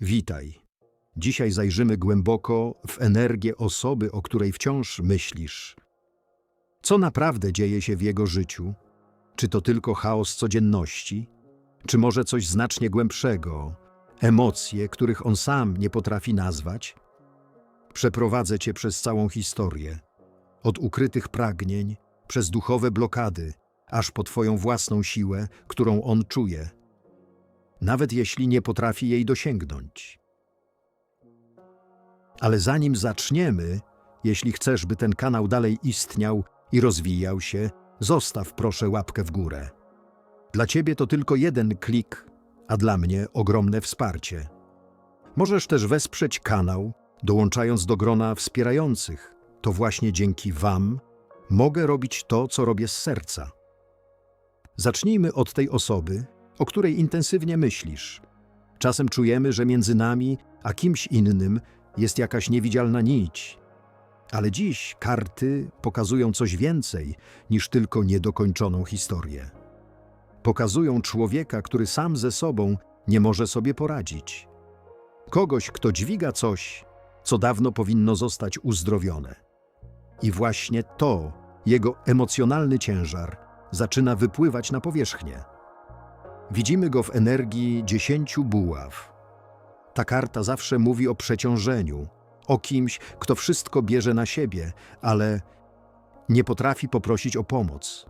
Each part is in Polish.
Witaj. Dzisiaj zajrzymy głęboko w energię osoby, o której wciąż myślisz. Co naprawdę dzieje się w jego życiu? Czy to tylko chaos codzienności? Czy może coś znacznie głębszego? Emocje, których on sam nie potrafi nazwać? Przeprowadzę cię przez całą historię. Od ukrytych pragnień, przez duchowe blokady, aż po twoją własną siłę, którą on czuje nawet jeśli nie potrafi jej dosięgnąć. Ale zanim zaczniemy, jeśli chcesz, by ten kanał dalej istniał i rozwijał się, zostaw proszę łapkę w górę. Dla ciebie to tylko jeden klik, a dla mnie ogromne wsparcie. Możesz też wesprzeć kanał, dołączając do grona wspierających. To właśnie dzięki Wam mogę robić to, co robię z serca. Zacznijmy od tej osoby, o której intensywnie myślisz. Czasem czujemy, że między nami a kimś innym jest jakaś niewidzialna nić. Ale dziś karty pokazują coś więcej niż tylko niedokończoną historię. Pokazują człowieka, który sam ze sobą nie może sobie poradzić. Kogoś, kto dźwiga coś, co dawno powinno zostać uzdrowione. I właśnie to, jego emocjonalny ciężar, zaczyna wypływać na powierzchnię. Widzimy go w energii dziesięciu buław. Ta karta zawsze mówi o przeciążeniu, o kimś, kto wszystko bierze na siebie, ale nie potrafi poprosić o pomoc.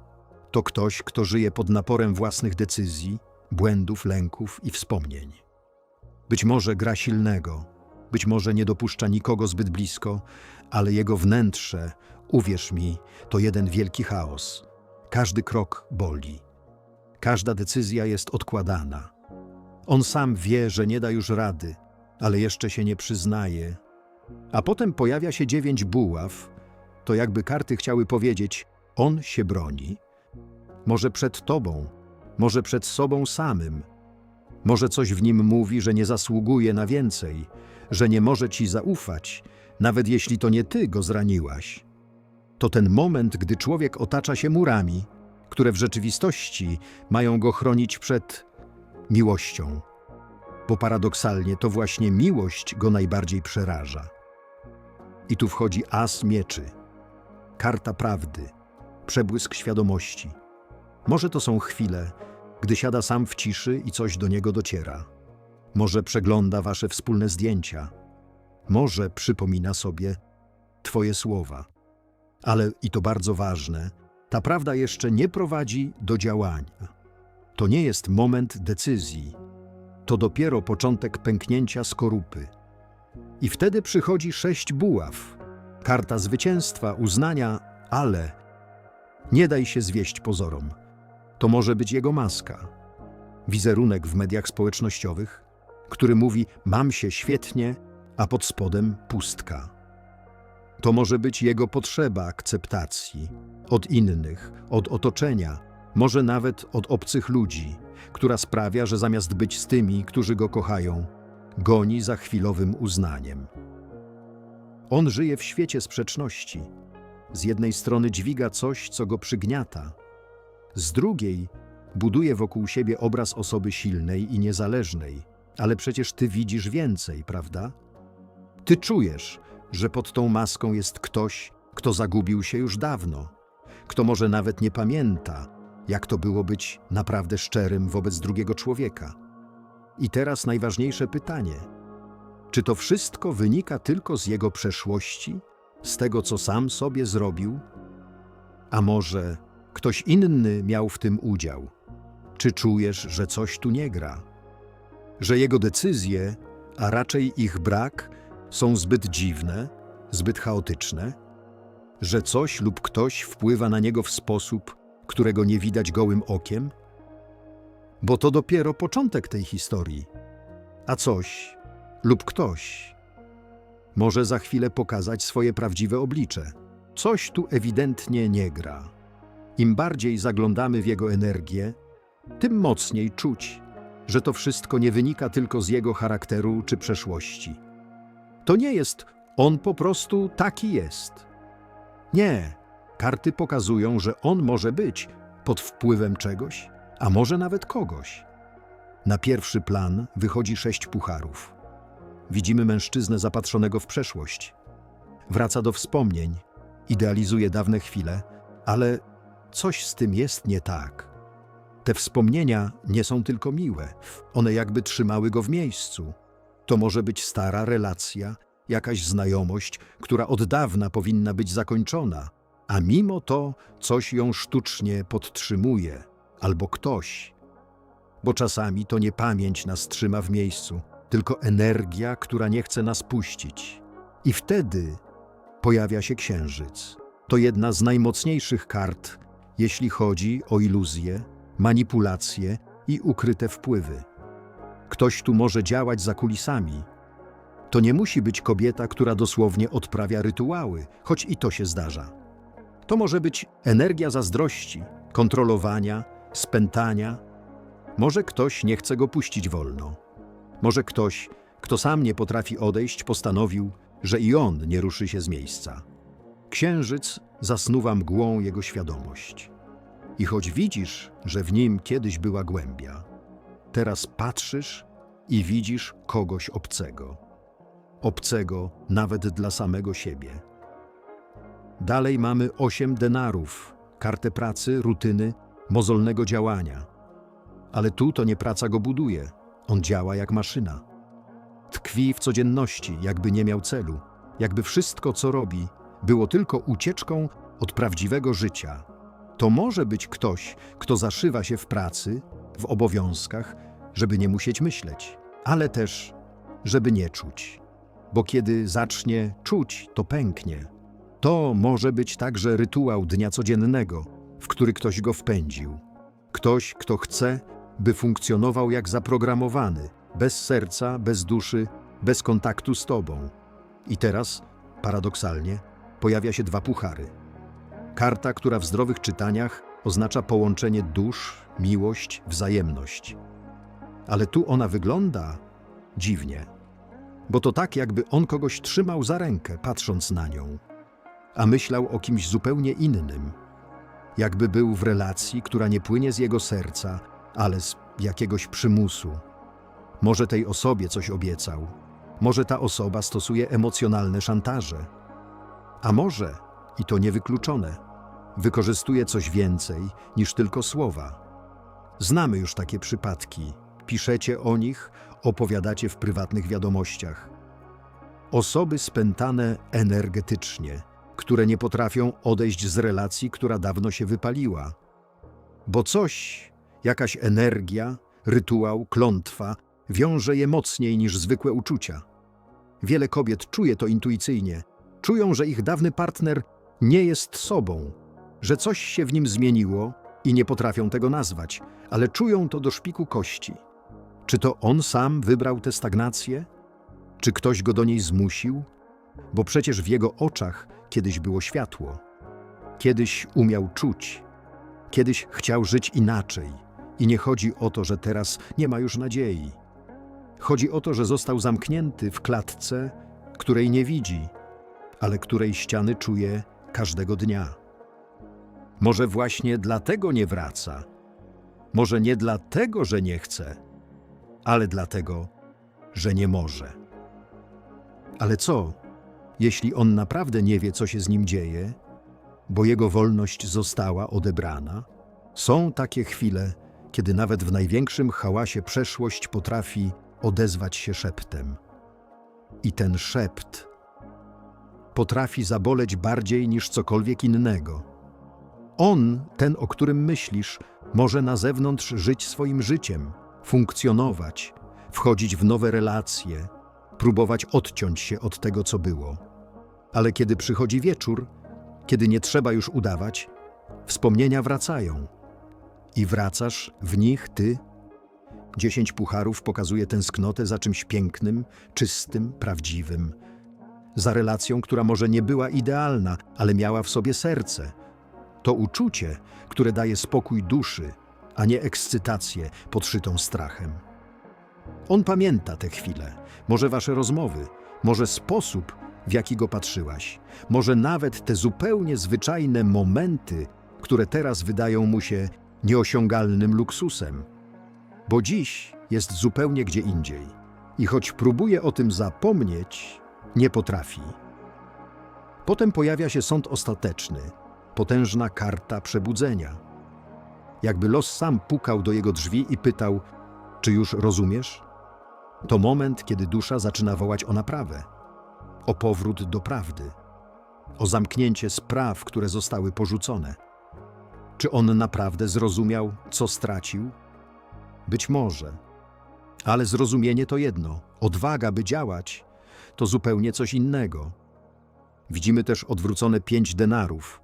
To ktoś, kto żyje pod naporem własnych decyzji, błędów, lęków i wspomnień. Być może gra silnego, być może nie dopuszcza nikogo zbyt blisko, ale jego wnętrze, uwierz mi, to jeden wielki chaos. Każdy krok boli. Każda decyzja jest odkładana. On sam wie, że nie da już rady, ale jeszcze się nie przyznaje. A potem pojawia się dziewięć buław, to jakby karty chciały powiedzieć: On się broni. Może przed tobą, może przed sobą samym. Może coś w nim mówi, że nie zasługuje na więcej, że nie może ci zaufać, nawet jeśli to nie ty go zraniłaś. To ten moment, gdy człowiek otacza się murami, które w rzeczywistości mają go chronić przed miłością. Bo paradoksalnie to właśnie miłość go najbardziej przeraża. I tu wchodzi as mieczy, karta prawdy, przebłysk świadomości. Może to są chwile, gdy siada sam w ciszy i coś do niego dociera. Może przegląda wasze wspólne zdjęcia. Może przypomina sobie Twoje słowa. Ale i to bardzo ważne, ta prawda jeszcze nie prowadzi do działania. To nie jest moment decyzji. To dopiero początek pęknięcia skorupy. I wtedy przychodzi sześć buław. Karta zwycięstwa, uznania, ale nie daj się zwieść pozorom. To może być jego maska. Wizerunek w mediach społecznościowych, który mówi: Mam się świetnie, a pod spodem pustka. To może być jego potrzeba akceptacji od innych, od otoczenia, może nawet od obcych ludzi, która sprawia, że zamiast być z tymi, którzy go kochają, goni za chwilowym uznaniem. On żyje w świecie sprzeczności. Z jednej strony dźwiga coś, co go przygniata, z drugiej buduje wokół siebie obraz osoby silnej i niezależnej. Ale przecież ty widzisz więcej, prawda? Ty czujesz, że pod tą maską jest ktoś, kto zagubił się już dawno, kto może nawet nie pamięta, jak to było być naprawdę szczerym wobec drugiego człowieka. I teraz najważniejsze pytanie: czy to wszystko wynika tylko z jego przeszłości, z tego, co sam sobie zrobił? A może ktoś inny miał w tym udział? Czy czujesz, że coś tu nie gra? Że jego decyzje, a raczej ich brak, są zbyt dziwne, zbyt chaotyczne, że coś lub ktoś wpływa na niego w sposób, którego nie widać gołym okiem? Bo to dopiero początek tej historii, a coś lub ktoś może za chwilę pokazać swoje prawdziwe oblicze. Coś tu ewidentnie nie gra. Im bardziej zaglądamy w jego energię, tym mocniej czuć, że to wszystko nie wynika tylko z jego charakteru czy przeszłości. To nie jest on po prostu taki jest. Nie, karty pokazują, że on może być pod wpływem czegoś, a może nawet kogoś. Na pierwszy plan wychodzi sześć pucharów. widzimy mężczyznę zapatrzonego w przeszłość. Wraca do wspomnień, idealizuje dawne chwile, ale coś z tym jest nie tak. Te wspomnienia nie są tylko miłe, one jakby trzymały go w miejscu. To może być stara relacja, jakaś znajomość, która od dawna powinna być zakończona, a mimo to coś ją sztucznie podtrzymuje, albo ktoś. Bo czasami to nie pamięć nas trzyma w miejscu, tylko energia, która nie chce nas puścić. I wtedy pojawia się księżyc. To jedna z najmocniejszych kart, jeśli chodzi o iluzje, manipulacje i ukryte wpływy. Ktoś tu może działać za kulisami. To nie musi być kobieta, która dosłownie odprawia rytuały, choć i to się zdarza. To może być energia zazdrości, kontrolowania, spętania. Może ktoś nie chce go puścić wolno. Może ktoś, kto sam nie potrafi odejść, postanowił, że i on nie ruszy się z miejsca. Księżyc zasnuwa mgłą jego świadomość. I choć widzisz, że w nim kiedyś była głębia, teraz patrzysz i widzisz kogoś obcego. Obcego nawet dla samego siebie. Dalej mamy osiem denarów, kartę pracy, rutyny, mozolnego działania. Ale tu to nie praca go buduje, on działa jak maszyna. Tkwi w codzienności, jakby nie miał celu, jakby wszystko, co robi, było tylko ucieczką od prawdziwego życia. To może być ktoś, kto zaszywa się w pracy, w obowiązkach, żeby nie musieć myśleć, ale też, żeby nie czuć. Bo kiedy zacznie czuć, to pęknie. To może być także rytuał dnia codziennego, w który ktoś go wpędził. Ktoś, kto chce, by funkcjonował jak zaprogramowany, bez serca, bez duszy, bez kontaktu z tobą. I teraz, paradoksalnie, pojawia się dwa puchary. Karta, która w zdrowych czytaniach oznacza połączenie dusz, miłość, wzajemność. Ale tu ona wygląda dziwnie, bo to tak, jakby on kogoś trzymał za rękę, patrząc na nią, a myślał o kimś zupełnie innym. Jakby był w relacji, która nie płynie z jego serca, ale z jakiegoś przymusu. Może tej osobie coś obiecał, może ta osoba stosuje emocjonalne szantaże, a może, i to niewykluczone, wykorzystuje coś więcej niż tylko słowa. Znamy już takie przypadki. Piszecie o nich, opowiadacie w prywatnych wiadomościach. Osoby spętane energetycznie, które nie potrafią odejść z relacji, która dawno się wypaliła. Bo coś, jakaś energia, rytuał, klątwa wiąże je mocniej niż zwykłe uczucia. Wiele kobiet czuje to intuicyjnie. Czują, że ich dawny partner nie jest sobą, że coś się w nim zmieniło i nie potrafią tego nazwać, ale czują to do szpiku kości. Czy to on sam wybrał tę stagnację? Czy ktoś go do niej zmusił? Bo przecież w jego oczach kiedyś było światło. Kiedyś umiał czuć. Kiedyś chciał żyć inaczej. I nie chodzi o to, że teraz nie ma już nadziei. Chodzi o to, że został zamknięty w klatce, której nie widzi, ale której ściany czuje każdego dnia. Może właśnie dlatego nie wraca. Może nie dlatego, że nie chce, ale dlatego, że nie może. Ale co, jeśli on naprawdę nie wie, co się z nim dzieje, bo jego wolność została odebrana? Są takie chwile, kiedy nawet w największym hałasie przeszłość potrafi odezwać się szeptem. I ten szept potrafi zaboleć bardziej niż cokolwiek innego. On, ten, o którym myślisz, może na zewnątrz żyć swoim życiem, funkcjonować, wchodzić w nowe relacje, próbować odciąć się od tego, co było. Ale kiedy przychodzi wieczór, kiedy nie trzeba już udawać, wspomnienia wracają. I wracasz w nich ty. Dziesięć pucharów pokazuje tęsknotę za czymś pięknym, czystym, prawdziwym. Za relacją, która może nie była idealna, ale miała w sobie serce. To uczucie, które daje spokój duszy, a nie ekscytację podszytą strachem. On pamięta te chwile, może wasze rozmowy, może sposób, w jaki go patrzyłaś, może nawet te zupełnie zwyczajne momenty, które teraz wydają mu się nieosiągalnym luksusem. Bo dziś jest zupełnie gdzie indziej. i choć próbuje o tym zapomnieć, nie potrafi. Potem pojawia się sąd ostateczny, potężna karta przebudzenia. Jakby los sam pukał do jego drzwi i pytał: Czy już rozumiesz? To moment, kiedy dusza zaczyna wołać o naprawę, o powrót do prawdy, o zamknięcie spraw, które zostały porzucone. Czy on naprawdę zrozumiał, co stracił? Być może. Ale zrozumienie to jedno, odwaga, by działać, to zupełnie coś innego. Widzimy też odwrócone pięć denarów.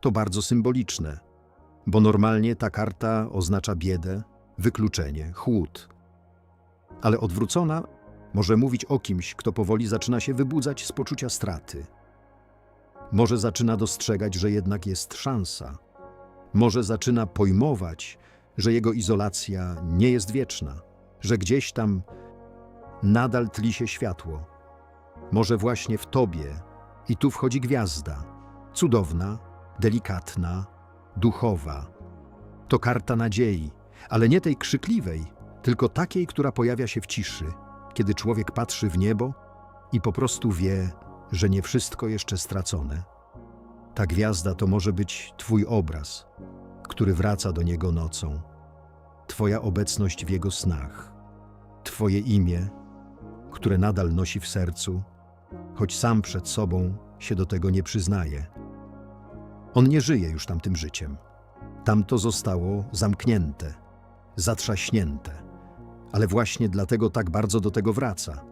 To bardzo symboliczne, bo normalnie ta karta oznacza biedę, wykluczenie, chłód. Ale odwrócona może mówić o kimś, kto powoli zaczyna się wybudzać z poczucia straty. Może zaczyna dostrzegać, że jednak jest szansa. Może zaczyna pojmować, że jego izolacja nie jest wieczna, że gdzieś tam nadal tli się światło. Może właśnie w tobie i tu wchodzi gwiazda, cudowna, delikatna, duchowa. To karta nadziei, ale nie tej krzykliwej, tylko takiej, która pojawia się w ciszy, kiedy człowiek patrzy w niebo i po prostu wie, że nie wszystko jeszcze stracone. Ta gwiazda to może być Twój obraz, który wraca do niego nocą, Twoja obecność w jego snach, Twoje imię, które nadal nosi w sercu, choć sam przed sobą się do tego nie przyznaje. On nie żyje już tamtym życiem. Tamto zostało zamknięte, zatrzaśnięte, ale właśnie dlatego tak bardzo do tego wraca,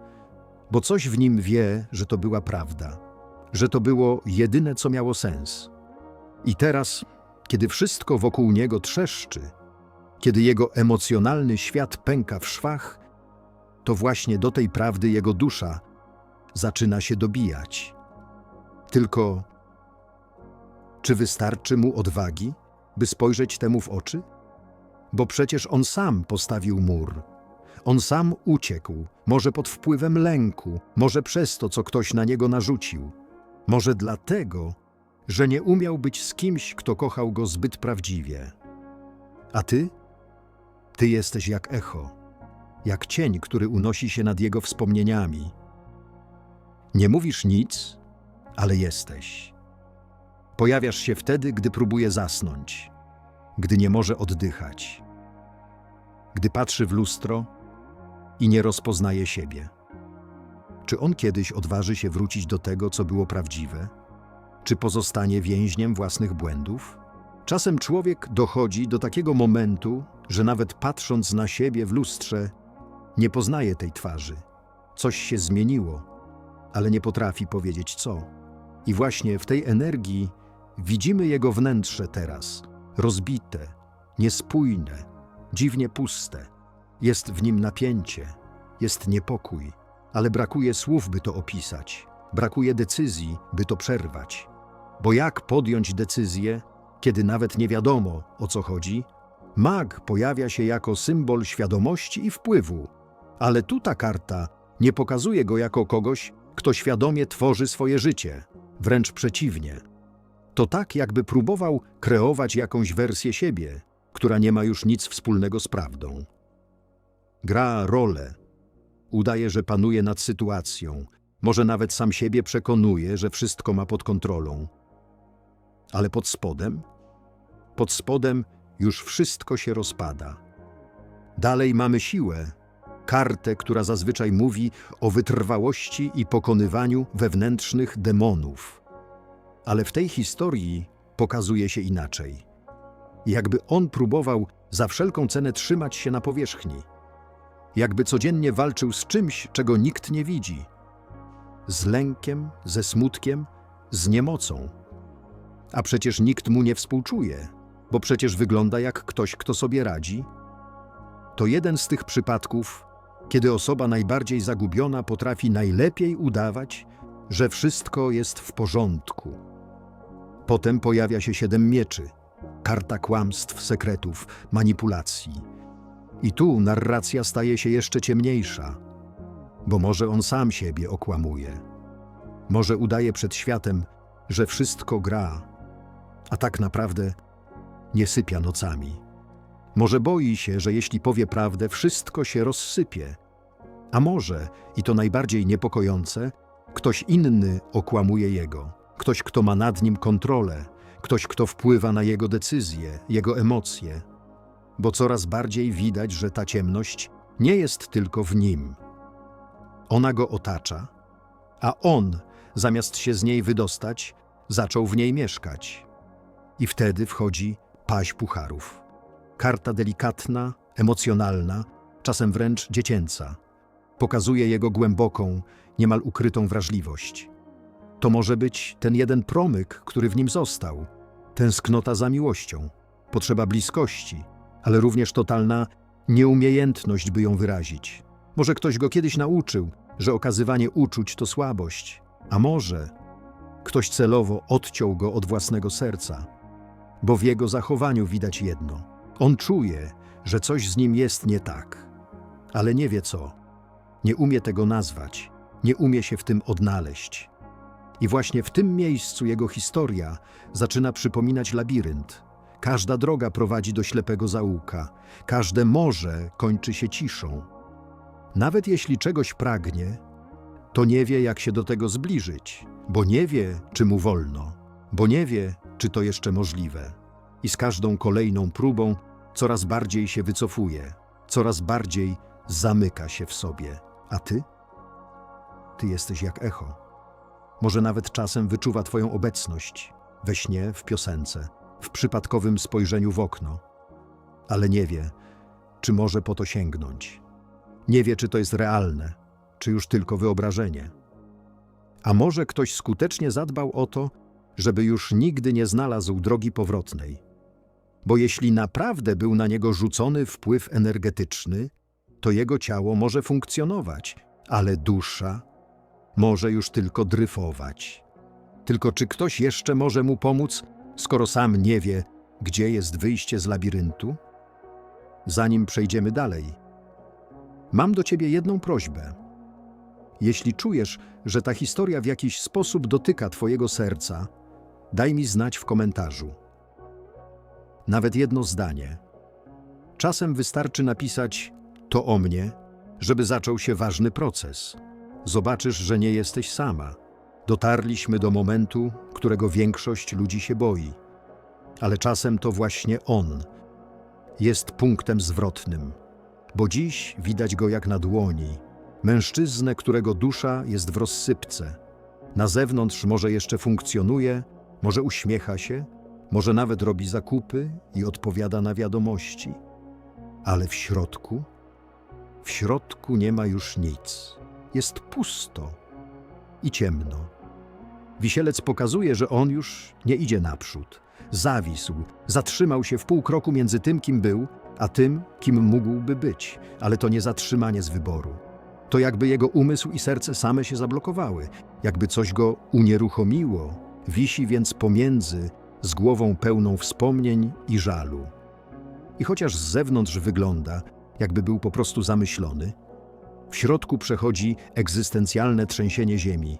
bo coś w nim wie, że to była prawda, że to było jedyne, co miało sens. I teraz, kiedy wszystko wokół niego trzeszczy, kiedy jego emocjonalny świat pęka w szwach, to właśnie do tej prawdy jego dusza zaczyna się dobijać. Tylko czy wystarczy mu odwagi, by spojrzeć temu w oczy? Bo przecież on sam postawił mur. On sam uciekł, może pod wpływem lęku, może przez to, co ktoś na niego narzucił. Może dlatego, że nie umiał być z kimś, kto kochał go zbyt prawdziwie. A ty? Ty jesteś jak echo, jak cień, który unosi się nad jego wspomnieniami. Nie mówisz nic, ale jesteś. Pojawiasz się wtedy, gdy próbuje zasnąć, gdy nie może oddychać, gdy patrzy w lustro i nie rozpoznaje siebie. Czy on kiedyś odważy się wrócić do tego, co było prawdziwe? Czy pozostanie więźniem własnych błędów? Czasem człowiek dochodzi do takiego momentu, że nawet patrząc na siebie w lustrze, nie poznaje tej twarzy. Coś się zmieniło, ale nie potrafi powiedzieć co. I właśnie w tej energii widzimy jego wnętrze teraz, rozbite, niespójne, dziwnie puste. Jest w nim napięcie, jest niepokój, ale brakuje słów, by to opisać. Brakuje decyzji, by to przerwać. Bo jak podjąć decyzję, kiedy nawet nie wiadomo, o co chodzi? Mag pojawia się jako symbol świadomości i wpływu, ale tu ta karta nie pokazuje go jako kogoś, kto świadomie tworzy swoje życie. Wręcz przeciwnie. To tak, jakby próbował kreować jakąś wersję siebie, która nie ma już nic wspólnego z prawdą. Gra rolę. Udaje, że panuje nad sytuacją. Może nawet sam siebie przekonuje, że wszystko ma pod kontrolą. Ale pod spodem? Pod spodem już wszystko się rozpada. Dalej mamy siłę, kartę, która zazwyczaj mówi o wytrwałości i pokonywaniu wewnętrznych demonów. Ale w tej historii pokazuje się inaczej. Jakby on próbował za wszelką cenę trzymać się na powierzchni. Jakby codziennie walczył z czymś, czego nikt nie widzi. Z lękiem, ze smutkiem, z niemocą. A przecież nikt mu nie współczuje, bo przecież wygląda jak ktoś, kto sobie radzi. To jeden z tych przypadków, kiedy osoba najbardziej zagubiona potrafi najlepiej udawać, że wszystko jest w porządku. Potem pojawia się siedem mieczy, karta kłamstw, sekretów, manipulacji. I tu narracja staje się jeszcze ciemniejsza, bo może on sam siebie okłamuje. Może udaje przed światem, że wszystko gra, a tak naprawdę nie sypia nocami. Może boi się, że jeśli powie prawdę, wszystko się rozsypie. A może, i to najbardziej niepokojące, ktoś inny okłamuje jego, ktoś, kto ma nad nim kontrolę, ktoś, kto wpływa na jego decyzje, jego emocje. Bo coraz bardziej widać, że ta ciemność nie jest tylko w nim. Ona go otacza, a on, zamiast się z niej wydostać, zaczął w niej mieszkać. I wtedy wchodzi paź pucharów. Karta delikatna, emocjonalna, czasem wręcz dziecięca. Pokazuje jego głęboką, niemal ukrytą wrażliwość. To może być ten jeden promyk, który w nim został, tęsknota za miłością, potrzeba bliskości, ale również totalna nieumiejętność, by ją wyrazić. Może ktoś go kiedyś nauczył, że okazywanie uczuć to słabość, a może ktoś celowo odciął go od własnego serca, bo w jego zachowaniu widać jedno. On czuje, że coś z nim jest nie tak, ale nie wie co. Nie umie tego nazwać, nie umie się w tym odnaleźć. I właśnie w tym miejscu jego historia zaczyna przypominać labirynt. Każda droga prowadzi do ślepego zaułka, każde morze kończy się ciszą. Nawet jeśli czegoś pragnie, to nie wie, jak się do tego zbliżyć, bo nie wie, czy mu wolno, bo nie wie, czy to jeszcze możliwe. I z każdą kolejną próbą coraz bardziej się wycofuje, coraz bardziej zamyka się w sobie. A ty? Ty jesteś jak echo. Może nawet czasem wyczuwa Twoją obecność we śnie, w piosence, w przypadkowym spojrzeniu w okno, ale nie wie, czy może po to sięgnąć. Nie wie, czy to jest realne, czy już tylko wyobrażenie. A może ktoś skutecznie zadbał o to, żeby już nigdy nie znalazł drogi powrotnej. Bo jeśli naprawdę był na niego rzucony wpływ energetyczny, to jego ciało może funkcjonować, ale dusza może już tylko dryfować. Tylko czy ktoś jeszcze może mu pomóc, skoro sam nie wie, gdzie jest wyjście z labiryntu? Zanim przejdziemy dalej, mam do ciebie jedną prośbę. Jeśli czujesz, że ta historia w jakiś sposób dotyka twojego serca, daj mi znać w komentarzu. Nawet jedno zdanie. Czasem wystarczy napisać to o mnie, żeby zaczął się ważny proces. Zobaczysz, że nie jesteś sama. Dotarliśmy do momentu, którego większość ludzi się boi. Ale czasem to właśnie on jest punktem zwrotnym, bo dziś widać go jak na dłoni. Mężczyznę, którego dusza jest w rozsypce. Na zewnątrz może jeszcze funkcjonuje, może uśmiecha się, może nawet robi zakupy i odpowiada na wiadomości. Ale w środku, w środku nie ma już nic. Jest pusto i ciemno. Wisielec pokazuje, że on już nie idzie naprzód. Zawisł, zatrzymał się w pół kroku między tym, kim był, a tym, kim mógłby być, ale to nie zatrzymanie z wyboru. To jakby jego umysł i serce same się zablokowały, jakby coś go unieruchomiło, wisi więc pomiędzy, z głową pełną wspomnień i żalu. I chociaż z zewnątrz wygląda, jakby był po prostu zamyślony, w środku przechodzi egzystencjalne trzęsienie ziemi.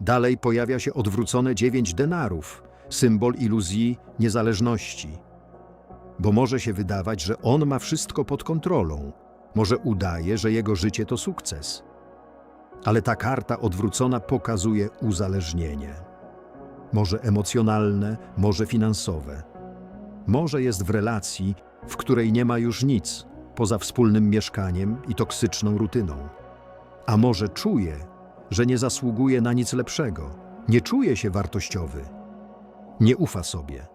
Dalej pojawia się odwrócone dziewięć denarów, symbol iluzji niezależności. Bo może się wydawać, że on ma wszystko pod kontrolą, może udaje, że jego życie to sukces. Ale ta karta odwrócona pokazuje uzależnienie. Może emocjonalne, może finansowe. Może jest w relacji, w której nie ma już nic poza wspólnym mieszkaniem i toksyczną rutyną. A może czuje, że nie zasługuje na nic lepszego, nie czuje się wartościowy, nie ufa sobie,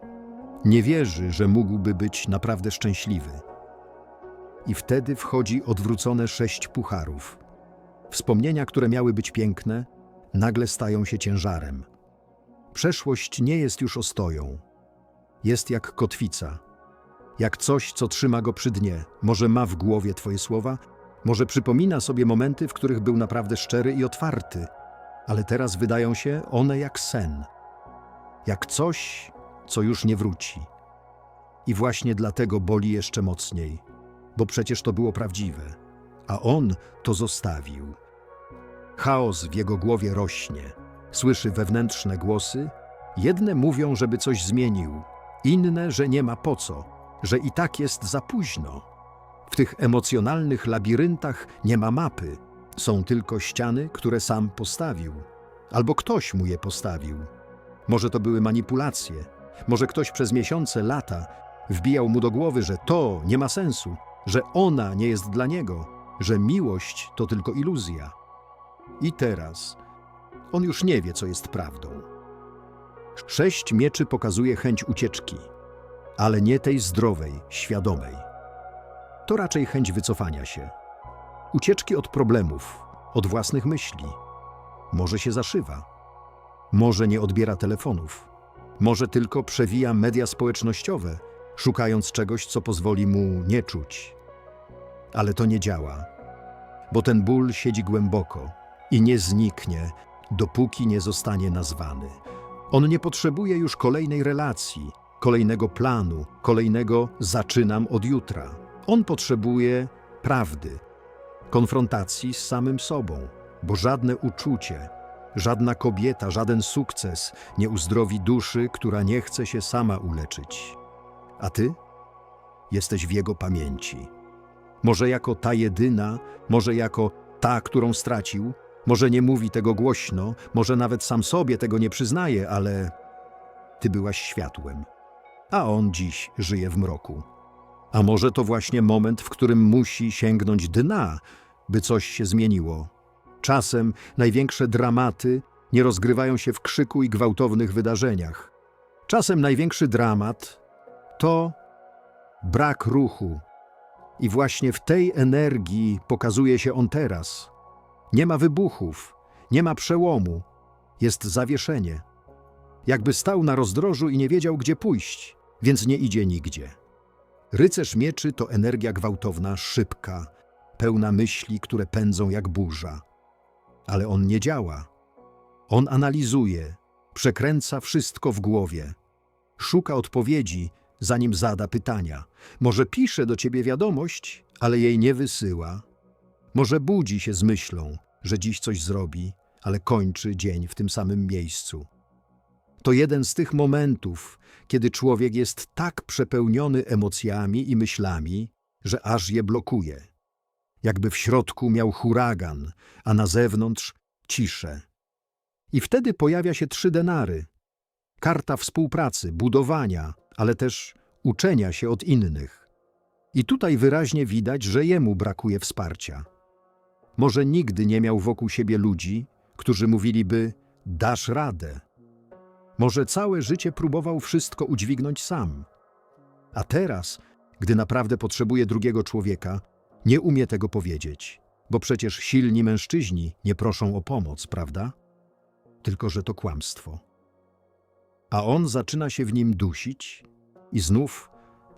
nie wierzy, że mógłby być naprawdę szczęśliwy. I wtedy wchodzi odwrócone sześć pucharów. Wspomnienia, które miały być piękne, nagle stają się ciężarem. Przeszłość nie jest już ostoją. Jest jak kotwica, jak coś, co trzyma go przy dnie. Może ma w głowie Twoje słowa, może przypomina sobie momenty, w których był naprawdę szczery i otwarty, ale teraz wydają się one jak sen, jak coś, co już nie wróci. I właśnie dlatego boli jeszcze mocniej, bo przecież to było prawdziwe, a on to zostawił. Chaos w jego głowie rośnie, słyszy wewnętrzne głosy. Jedne mówią, żeby coś zmienił, inne, że nie ma po co, że i tak jest za późno. W tych emocjonalnych labiryntach nie ma mapy. Są tylko ściany, które sam postawił. Albo ktoś mu je postawił. Może to były manipulacje. Może ktoś przez miesiące, lata wbijał mu do głowy, że to nie ma sensu, że ona nie jest dla niego, że miłość to tylko iluzja. I teraz on już nie wie, co jest prawdą. Sześć mieczy pokazuje chęć ucieczki, ale nie tej zdrowej, świadomej. To raczej chęć wycofania się. Ucieczki od problemów, od własnych myśli. Może się zaszywa. Może nie odbiera telefonów. Może tylko przewija media społecznościowe, szukając czegoś, co pozwoli mu nie czuć. Ale to nie działa, bo ten ból siedzi głęboko i nie zniknie, dopóki nie zostanie nazwany. On nie potrzebuje już kolejnej relacji, kolejnego planu, kolejnego zaczynam od jutra. On potrzebuje prawdy, konfrontacji z samym sobą, bo żadne uczucie, żadna kobieta, żaden sukces nie uzdrowi duszy, która nie chce się sama uleczyć. A ty? Jesteś w jego pamięci. Może jako ta jedyna, może jako ta, którą stracił, może nie mówi tego głośno, może nawet sam sobie tego nie przyznaje, ale ty byłaś światłem, a on dziś żyje w mroku. A może to właśnie moment, w którym musi sięgnąć dna, by coś się zmieniło. Czasem największe dramaty nie rozgrywają się w krzyku i gwałtownych wydarzeniach. Czasem największy dramat to brak ruchu. I właśnie w tej energii pokazuje się on teraz. Nie ma wybuchów, nie ma przełomu, jest zawieszenie. Jakby stał na rozdrożu i nie wiedział, gdzie pójść, więc nie idzie nigdzie. Rycerz mieczy to energia gwałtowna, szybka, pełna myśli, które pędzą jak burza. Ale on nie działa. On analizuje, przekręca wszystko w głowie. Szuka odpowiedzi, zanim zada pytania. Może pisze do ciebie wiadomość, ale jej nie wysyła. Może budzi się z myślą, że dziś coś zrobi, ale kończy dzień w tym samym miejscu. To jeden z tych momentów, kiedy człowiek jest tak przepełniony emocjami i myślami, że aż je blokuje. Jakby w środku miał huragan, a na zewnątrz ciszę. I wtedy pojawia się trzy denary. Karta współpracy, budowania, ale też uczenia się od innych. I tutaj wyraźnie widać, że jemu brakuje wsparcia. Może nigdy nie miał wokół siebie ludzi, którzy mówiliby: Dasz radę. Może całe życie próbował wszystko udźwignąć sam. A teraz, gdy naprawdę potrzebuje drugiego człowieka, nie umie tego powiedzieć, bo przecież silni mężczyźni nie proszą o pomoc, prawda? Tylko, że to kłamstwo. A on zaczyna się w nim dusić, i znów,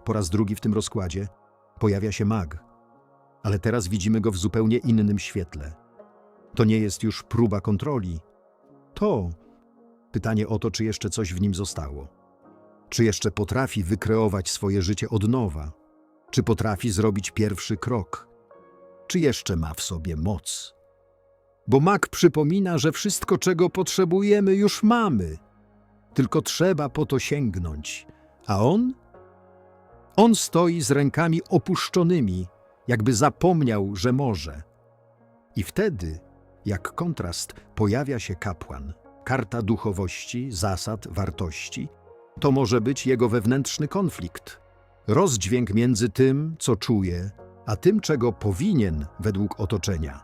po raz drugi w tym rozkładzie, pojawia się mag. Ale teraz widzimy go w zupełnie innym świetle. To nie jest już próba kontroli. To pytanie o to, czy jeszcze coś w nim zostało. Czy jeszcze potrafi wykreować swoje życie od nowa? Czy potrafi zrobić pierwszy krok? Czy jeszcze ma w sobie moc? Bo mag przypomina, że wszystko, czego potrzebujemy, już mamy. Tylko trzeba po to sięgnąć. A on? On stoi z rękami opuszczonymi, jakby zapomniał, że może. I wtedy, jak kontrast, pojawia się kapłan, karta duchowości, zasad, wartości. To może być jego wewnętrzny konflikt, rozdźwięk między tym, co czuje, a tym, czego powinien według otoczenia.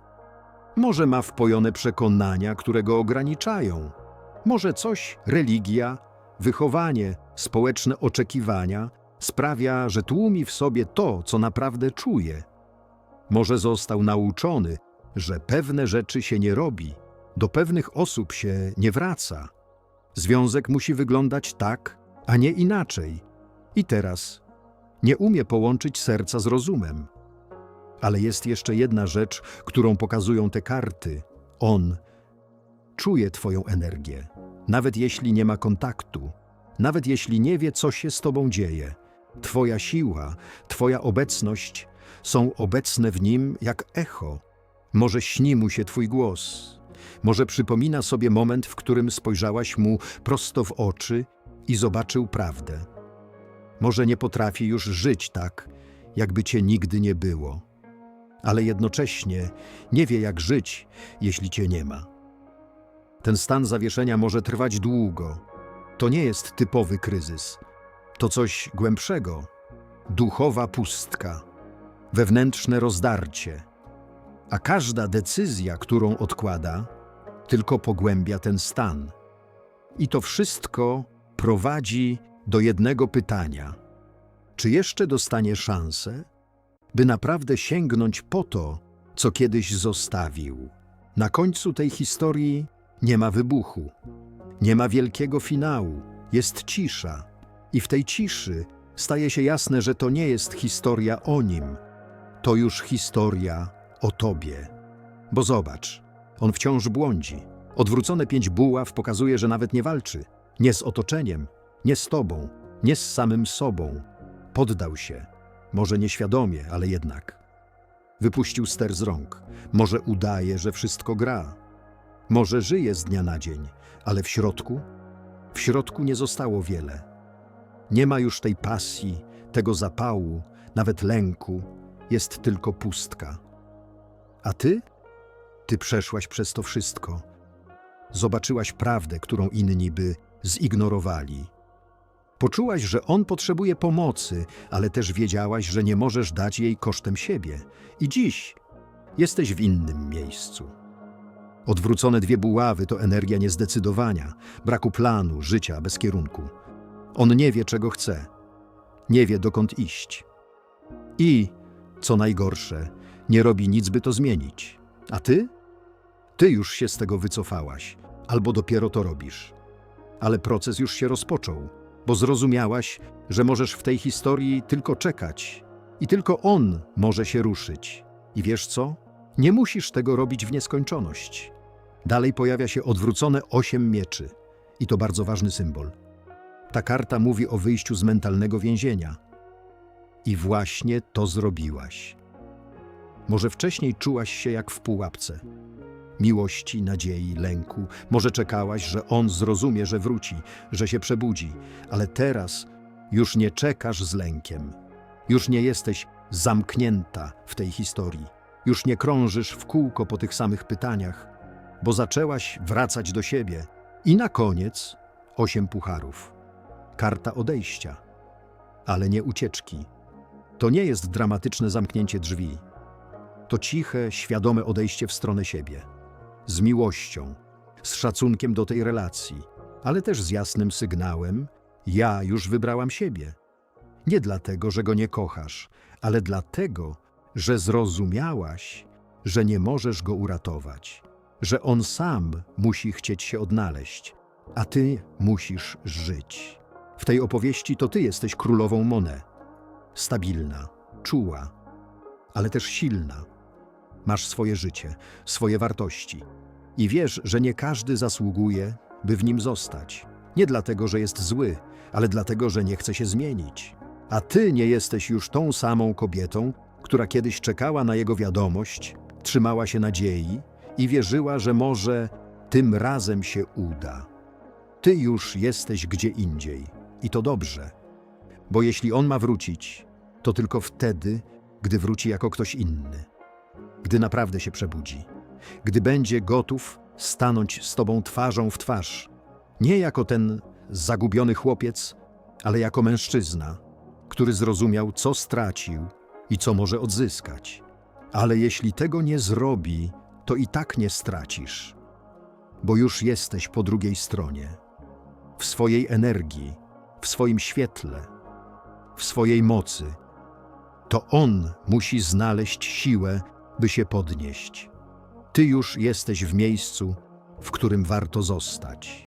Może ma wpojone przekonania, które go ograniczają. Może coś, religia, wychowanie, społeczne oczekiwania sprawia, że tłumi w sobie to, co naprawdę czuje. Może został nauczony, że pewne rzeczy się nie robi, do pewnych osób się nie wraca. Związek musi wyglądać tak, a nie inaczej. I teraz nie umie połączyć serca z rozumem. Ale jest jeszcze jedna rzecz, którą pokazują te karty. On czuje Twoją energię, nawet jeśli nie ma kontaktu, nawet jeśli nie wie, co się z Tobą dzieje. Twoja siła, Twoja obecność są obecne w nim jak echo. Może śni mu się Twój głos, może przypomina sobie moment, w którym spojrzałaś mu prosto w oczy i zobaczył prawdę. Może nie potrafi już żyć tak, jakby cię nigdy nie było, ale jednocześnie nie wie, jak żyć, jeśli cię nie ma. Ten stan zawieszenia może trwać długo. To nie jest typowy kryzys. To coś głębszego duchowa pustka, wewnętrzne rozdarcie. A każda decyzja, którą odkłada, tylko pogłębia ten stan. I to wszystko prowadzi do jednego pytania: czy jeszcze dostanie szansę, by naprawdę sięgnąć po to, co kiedyś zostawił? Na końcu tej historii nie ma wybuchu, nie ma wielkiego finału, jest cisza. I w tej ciszy staje się jasne, że to nie jest historia o nim, to już historia o tobie. Bo zobacz, on wciąż błądzi. Odwrócone pięć buław pokazuje, że nawet nie walczy. Nie z otoczeniem, nie z tobą, nie z samym sobą. Poddał się. Może nieświadomie, ale jednak. Wypuścił ster z rąk. Może udaje, że wszystko gra. Może żyje z dnia na dzień, ale w środku? W środku nie zostało wiele. Nie ma już tej pasji, tego zapału, nawet lęku. Jest tylko pustka. A ty? Ty przeszłaś przez to wszystko. Zobaczyłaś prawdę, którą inni by zignorowali. Poczułaś, że on potrzebuje pomocy, ale też wiedziałaś, że nie możesz dać jej kosztem siebie. I dziś jesteś w innym miejscu. Odwrócone dwie buławy to energia niezdecydowania, braku planu, życia bez kierunku. On nie wie, czego chce, nie wie, dokąd iść. I, co najgorsze, nie robi nic, by to zmienić. A ty? Ty już się z tego wycofałaś, albo dopiero to robisz. Ale proces już się rozpoczął, bo zrozumiałaś, że możesz w tej historii tylko czekać i tylko on może się ruszyć. I wiesz co? Nie musisz tego robić w nieskończoność. Dalej pojawia się odwrócone osiem mieczy, i to bardzo ważny symbol. Ta karta mówi o wyjściu z mentalnego więzienia. I właśnie to zrobiłaś. Może wcześniej czułaś się jak w pułapce. Miłości, nadziei, lęku. Może czekałaś, że on zrozumie, że wróci, że się przebudzi, ale teraz już nie czekasz z lękiem. Już nie jesteś zamknięta w tej historii. Już nie krążysz w kółko po tych samych pytaniach, bo zaczęłaś wracać do siebie. I na koniec osiem pucharów. Karta odejścia, ale nie ucieczki. To nie jest dramatyczne zamknięcie drzwi. To ciche, świadome odejście w stronę siebie. Z miłością, z szacunkiem do tej relacji, ale też z jasnym sygnałem: ja już wybrałam siebie. Nie dlatego, że go nie kochasz, ale dlatego, że zrozumiałaś, że nie możesz go uratować, że on sam musi chcieć się odnaleźć, a ty musisz żyć. W tej opowieści to ty jesteś królową Monet. Stabilna, czuła, ale też silna. Masz swoje życie, swoje wartości i wiesz, że nie każdy zasługuje, by w nim zostać. Nie dlatego, że jest zły, ale dlatego, że nie chce się zmienić. A ty nie jesteś już tą samą kobietą, która kiedyś czekała na jego wiadomość, trzymała się nadziei i wierzyła, że może tym razem się uda. Ty już jesteś gdzie indziej i to dobrze, bo jeśli on ma wrócić, to tylko wtedy, gdy wróci jako ktoś inny, gdy naprawdę się przebudzi, gdy będzie gotów stanąć z tobą twarzą w twarz, nie jako ten zagubiony chłopiec, ale jako mężczyzna, który zrozumiał, co stracił i co może odzyskać. Ale jeśli tego nie zrobi, to i tak nie stracisz, bo już jesteś po drugiej stronie, w swojej energii, w swoim świetle, w swojej mocy. To on musi znaleźć siłę, by się podnieść. Ty już jesteś w miejscu, w którym warto zostać.